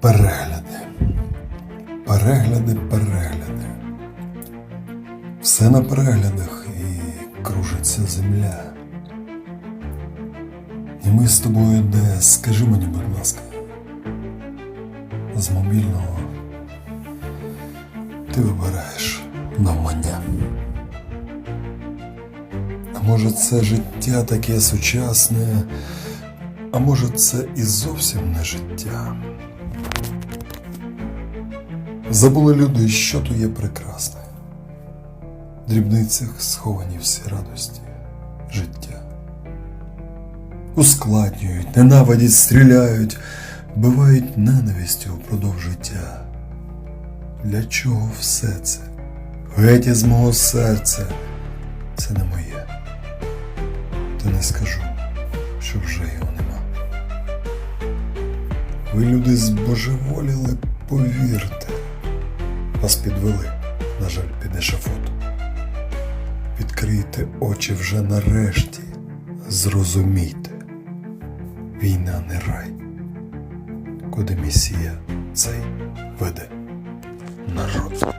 Перегляди. Перегляди, перегляди. Все на переглядах і кружиться земля. І ми з тобою де, скажи мені, будь ласка, з мобільного ти вибираєш навмання. А може це життя таке сучасне, а може це і зовсім не життя. Забули люди, що то є прекрасне. В дрібницях сховані всі радості життя. Ускладнюють, ненавидять, стріляють, вбивають ненавистю впродовж життя. Для чого все це? Геть із мого серця. Це не моє. Та не скажу, що вже. Ви люди збожеволіли, повірте. Вас підвели, на жаль, під ешафот. Відкрийте очі вже нарешті. Зрозумійте. Війна не рай. Куди місія цей веде народ.